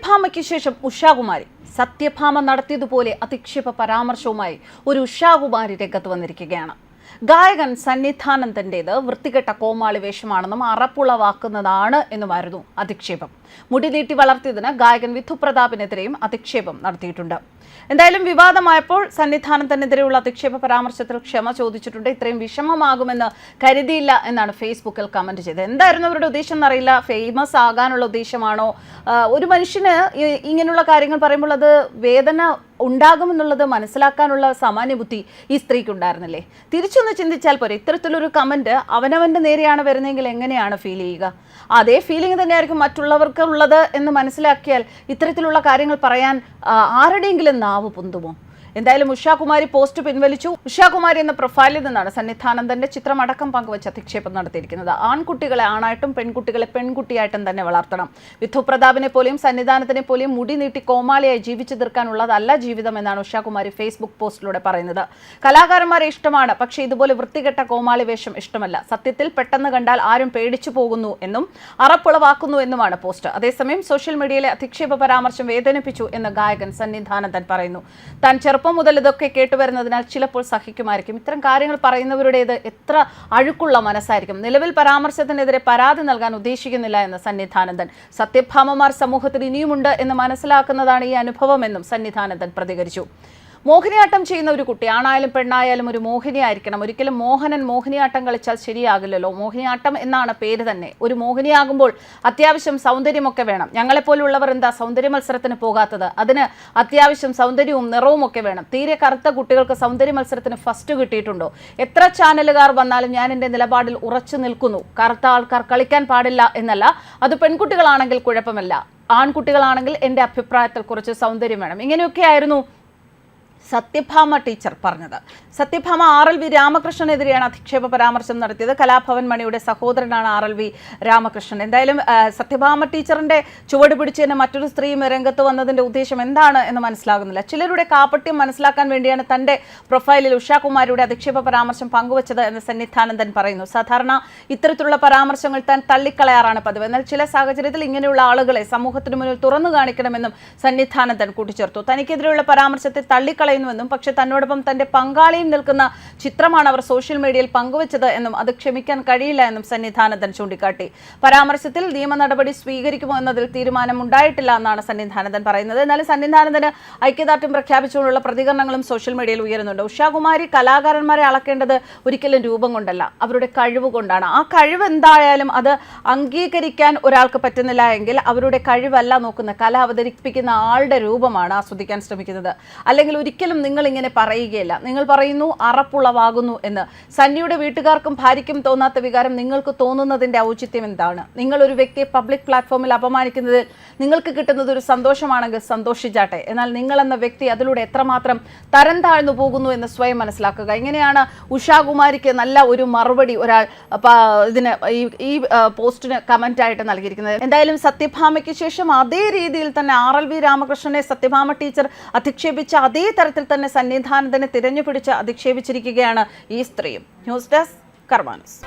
സത്യഭാമയ്ക്ക് ശേഷം ഉഷാകുമാരി സത്യഭാമ നടത്തിയതുപോലെ അധിക്ഷേപ പരാമർശവുമായി ഒരു ഉഷാകുമാരി രംഗത്ത് വന്നിരിക്കുകയാണ്. ഗായകൻ സന്നിധാനന്ദന്റേത് വൃത്തികെട്ട കോമാളി വേഷമാണെന്നും അറപ്പുളവാക്കുന്നതാണ് എന്നുമായിരുന്നു അധിക്ഷേപം. മുടി നീട്ടി വളർത്തിയതിന് ഗായകൻ വിധു പ്രതാപിനെതിരെയും അധിക്ഷേപം നടത്തിയിട്ടുണ്ട്. എന്തായാലും വിവാദമായപ്പോൾ സന്നിധാനത്തിനെതിരെയുള്ള അധിക്ഷേപ പരാമർശത്തിൽ ക്ഷമ ചോദിച്ചിട്ടുണ്ട്. ഇത്രയും വിഷമമാകുമെന്ന് കരുതിയില്ല എന്നാണ് ഫേസ്ബുക്കിൽ കമന്റ് ചെയ്തത്. എന്തായിരുന്നു അവരുടെ ഉദ്ദേശം എന്നറിയില്ല. ഫേമസ് ആകാനുള്ള ഉദ്ദേശമാണോ? ഒരു മനുഷ്യന് ഇങ്ങനെയുള്ള കാര്യങ്ങൾ പറയുമ്പോൾ അത് വേദന ഉണ്ടാകുമെന്നുള്ളത് മനസ്സിലാക്കാനുള്ള സാമാന്യ ബുദ്ധി ഈ സ്ത്രീക്ക് ഉണ്ടായിരുന്നില്ലേ തിരിച്ചൊന്ന് ചിന്തിച്ചാൽ പോരെ ഇത്തരത്തിലൊരു കമന്റ് അവനവന്റെ നേരെയാണ് വരുന്നതെങ്കിൽ എങ്ങനെയാണ് ഫീൽ ചെയ്യുക? അതേ ഫീലിംഗ് തന്നെയായിരിക്കും മറ്റുള്ളവർക്ക് ഉള്ളത് എന്ന് മനസ്സിലാക്കിയാൽ ഇത്തരത്തിലുള്ള കാര്യങ്ങൾ പറയാൻ ആരുടെയെങ്കിലും നാവ് പൊന്തുമോ? എന്തായാലും ഉഷാകുമാരി പോസ്റ്റ് പിൻവലിച്ചു. ഉഷാകുമാരി എന്ന പ്രൊഫൈലിൽ നിന്നാണ് സന്നിധാനന്ദന്റെ ചിത്രമടക്കം പങ്കുവച്ച് അധിക്ഷേപം നടത്തിയിരിക്കുന്നത്. ആൺകുട്ടികളെ ആണായിട്ടും പെൺകുട്ടികളെ പെൺകുട്ടിയായിട്ടും തന്നെ വളർത്തണം. വിധു പ്രതാപിനെ പോലെയും സന്നിധാനത്തിനെ പോലെയും മുടി നീട്ടി കോമാളിയായി ജീവിച്ചു തീർക്കാനുള്ളതല്ല ജീവിതം എന്നാണ് ഉഷാകുമാരി ഫേസ്ബുക്ക് പോസ്റ്റിലൂടെ പറയുന്നത്. കലാകാരന്മാരെ ഇഷ്ടമാണ് പക്ഷേ ഇതുപോലെ വൃത്തികെട്ട കോമാളി വേഷം ഇഷ്ടമല്ല. സത്യത്തിൽ പെട്ടെന്ന് കണ്ടാൽ ആരും പേടിച്ചു പോകുന്നു എന്നും അറപ്പുളവാക്കുന്നു എന്നുമാണ് പോസ്റ്റ്. അതേസമയം സോഷ്യൽ മീഡിയയിലെ അധിക്ഷേപ പരാമർശം വേദനിപ്പിച്ചു എന്ന് ഗായകൻ സന്നിധാനന്ദൻ പറയുന്നു. താൻ മുതൽ ഇതൊക്കെ കേട്ടുവരുന്നതിനാൽ ചിലപ്പോൾ സഹിക്കുമായിരിക്കും. ഇത്തരം കാര്യങ്ങൾ പറയുന്നവരുടേത് എത്ര അഴുക്കുള്ള മനസ്സായിരിക്കും. നിലവിൽ പരാമർശത്തിനെതിരെ പരാതി നൽകാൻ ഉദ്ദേശിക്കുന്നില്ല എന്ന് സന്നിധാനന്ദൻ. സത്യഭാമമാർ സമൂഹത്തിൽ ഇനിയുമുണ്ട് എന്ന് മനസ്സിലാക്കുന്നതാണ് ഈ അനുഭവമെന്നും സന്നിധാനന്ദൻ പ്രതികരിച്ചു. മോഹിനിയാട്ടം ചെയ്യുന്ന ഒരു കുട്ടി ആണായാലും പെണ്ണായാലും ഒരു മോഹിനിയായിരിക്കണം. ഒരിക്കലും മോഹനൻ മോഹിനിയാട്ടം കളിച്ചാൽ ശരിയാകില്ലല്ലോ. മോഹിനിയാട്ടം എന്നാണ് പേര് തന്നെ. ഒരു മോഹിനിയാകുമ്പോൾ അത്യാവശ്യം സൗന്ദര്യമൊക്കെ വേണം. ഞങ്ങളെപ്പോലുള്ളവർ എന്താ സൗന്ദര്യ മത്സരത്തിന് പോകാത്തത്? അതിന് അത്യാവശ്യം സൗന്ദര്യവും നിറവും ഒക്കെ വേണം. തീരെ കറുത്ത കുട്ടികൾക്ക് സൗന്ദര്യ മത്സരത്തിന് ഫസ്റ്റ് കിട്ടിയിട്ടുണ്ടോ? എത്ര ചാനലുകാർ വന്നാലും ഞാൻ എന്റെ നിലപാടിൽ ഉറച്ചു നിൽക്കുന്നു. കറുത്ത ആൾക്കാർ കളിക്കാൻ പാടില്ല എന്നല്ല. അത് പെൺകുട്ടികളാണെങ്കിൽ കുഴപ്പമില്ല. ആൺകുട്ടികളാണെങ്കിൽ എന്റെ അഭിപ്രായത്തിൽ കുറച്ച് സൗന്ദര്യം വേണം. ഇങ്ങനെയൊക്കെയായിരുന്നു സത്യഭാമ ടീച്ചർ പറഞ്ഞത്. സത്യഭാമ ആർ എൽ വി രാമകൃഷ്ണനെതിരെയാണ് അധിക്ഷേപ പരാമർശം നടത്തിയത്. കലാഭവൻ മണിയുടെ സഹോദരനാണ് ആർ എൽ വി രാമകൃഷ്ണൻ. എന്തായാലും സത്യഭാമ ടീച്ചറിന്റെ ചുവട് പിടിച്ച് തന്നെ മറ്റൊരു സ്ത്രീയും രംഗത്ത് വന്നതിന്റെ ഉദ്ദേശം എന്താണ് എന്ന് മനസ്സിലാകുന്നില്ല. ചിലരുടെ കാപട്യം മനസ്സിലാക്കാൻ വേണ്ടിയാണ് തന്റെ പ്രൊഫൈലിൽ ഉഷാകുമാരിയുടെ അധിക്ഷേപ പരാമർശം പങ്കുവച്ചത് എന്ന് സന്നിധാനന്ദൻ പറയുന്നു. സാധാരണ ഇത്തരത്തിലുള്ള പരാമർശങ്ങൾ താൻ തള്ളിക്കളയാറാണ് പതിവ്. എന്നാൽ ചില സാഹചര്യത്തിൽ ഇങ്ങനെയുള്ള ആളുകളെ സമൂഹത്തിന് മുന്നിൽ തുറന്നു കാണിക്കണമെന്നും സന്നിധാനന്ദൻ കൂട്ടിച്ചേർത്തു. തനിക്കെതിരെയുള്ള പരാമർശത്തെ തള്ളിക്കളയുന്നുവെന്നും പക്ഷേ തന്നോടൊപ്പം തന്റെ പങ്കാളിയും നിൽക്കുന്ന ചിത്രമാണ് അവർ സോഷ്യൽ മീഡിയയിൽ പങ്കുവച്ചത് എന്നും അത് ക്ഷമിക്കാൻ കഴിയില്ല എന്നും സന്നിധാനന്ദൻ ചൂണ്ടിക്കാട്ടി. പരാമർശത്തിൽ നിയമ നടപടി സ്വീകരിക്കുമോ എന്നതിൽ തീരുമാനം ഉണ്ടായിട്ടില്ല എന്നാണ് സന്നിധാനന്ദൻ പറയുന്നത്. എന്നാലും സന്നിധാനന്ദന് ഐക്യദാർഢ്യം പ്രഖ്യാപിച്ചുകൊണ്ടുള്ള പ്രതികരണങ്ങളും സോഷ്യൽ മീഡിയയിൽ ഉയരുന്നുണ്ട്. ഉഷാകുമാരി കലാകാരന്മാരെ അളക്കേണ്ടത് ഒരിക്കലും രൂപം കൊണ്ടല്ല. അവരുടെ കഴിവ് കൊണ്ടാണ്. ആ കഴിവ് എന്തായാലും അത് അംഗീകരിക്കാൻ ഒരാൾക്ക് പറ്റുന്നില്ല എങ്കിൽ അവരുടെ കഴിവല്ല നോക്കുന്ന കല അവതരിപ്പിക്കുന്ന ആളുടെ രൂപമാണ് ആസ്വദിക്കാൻ ശ്രമിക്കുന്നത്. അല്ലെങ്കിൽ ഒരിക്കലും നിങ്ങൾ ഇങ്ങനെ പറയുകയില്ല. നിങ്ങൾ പറയുന്നു അറപ്പുളവാകുന്നു എന്ന്. സന്നിയുടെ വീട്ടുകാർക്കും ഭാര്യയ്ക്കും തോന്നാത്ത വികാരം നിങ്ങൾക്ക് തോന്നുന്നതിന്റെ ഔചിത്യം എന്താണ്? നിങ്ങൾ ഒരു വ്യക്തിയെ പബ്ലിക് പ്ലാറ്റ്ഫോമിൽ അപമാനിക്കുന്നതിൽ നിങ്ങൾക്ക് കിട്ടുന്നത് ഒരു സന്തോഷമാണെങ്കിൽ സന്തോഷിച്ചാട്ടെ. എന്നാൽ നിങ്ങൾ എന്ന വ്യക്തി അതിലൂടെ എത്രമാത്രം തരം താഴ്ന്നു പോകുന്നു എന്ന് സ്വയം മനസ്സിലാക്കുക. ഇങ്ങനെയാണ് ഉഷാകുമാരിക്ക് നല്ല ഒരു മറുപടി ഒരാൾ ഇതിന് ഈ പോസ്റ്റിന് കമന്റ് ആയിട്ട് നൽകിയിരിക്കുന്നത്. എന്തായാലും സത്യഭാമയ്ക്ക് ശേഷം അതേ രീതിയിൽ തന്നെ ആർ എൽ വി രാമകൃഷ്ണനെ സത്യഭാമ ടീച്ചർ അധിക്ഷേപിച്ച അതേ തന്നെ സന്നിധാനത്തിന് തിരഞ്ഞുപിടിച്ച് അധിക്ഷേപിച്ചിരിക്കുകയാണ് ഈ സ്ത്രീയും. News desk കർമാനസ്.